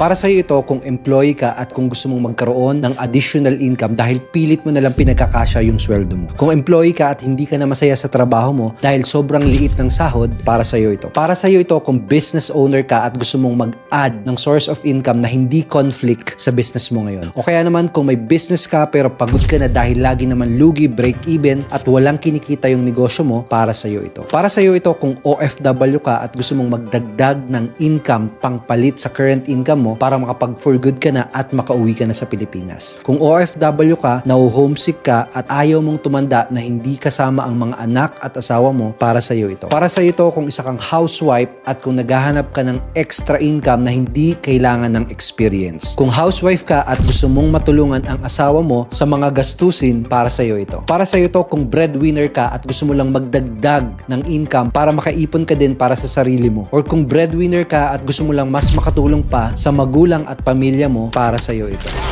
Para sa'yo ito kung employee ka at kung gusto mong magkaroon ng additional income dahil pilit mo nalang pinagkakasya yung sweldo mo. Kung employee ka at hindi ka na masaya sa trabaho mo dahil sobrang liit ng sahod, para sa'yo ito. Para sa'yo ito kung business owner ka at gusto mong mag-add ng source of income na hindi conflict sa business mo ngayon. O kaya naman kung may business ka pero pagod ka na dahil lagi naman lugi, break even at walang kinikita yung negosyo mo, para sa'yo ito. Para sa'yo ito kung OFW ka at gusto mong magdagdag ng income pangpalit sa current income mo para makapag for good ka na at makauwi ka na sa Pilipinas. Kung OFW ka, na-homesick ka at ayaw mong tumanda na hindi kasama ang mga anak at asawa mo, para sa'yo ito. Para sa'yo ito kung isa kang housewife at kung naghahanap ka ng extra income na hindi kailangan ng experience. Kung housewife ka at gusto mong matulungan ang asawa mo sa mga gastusin, para sa'yo ito. Para sa'yo ito kung breadwinner ka at gusto mo lang magdagdag ng income para makaipon ka din para sa sarili mo. Or kung breadwinner ka at gusto mo lang mas makatulong pa sa magulang at pamilya mo, para sa'yo ito.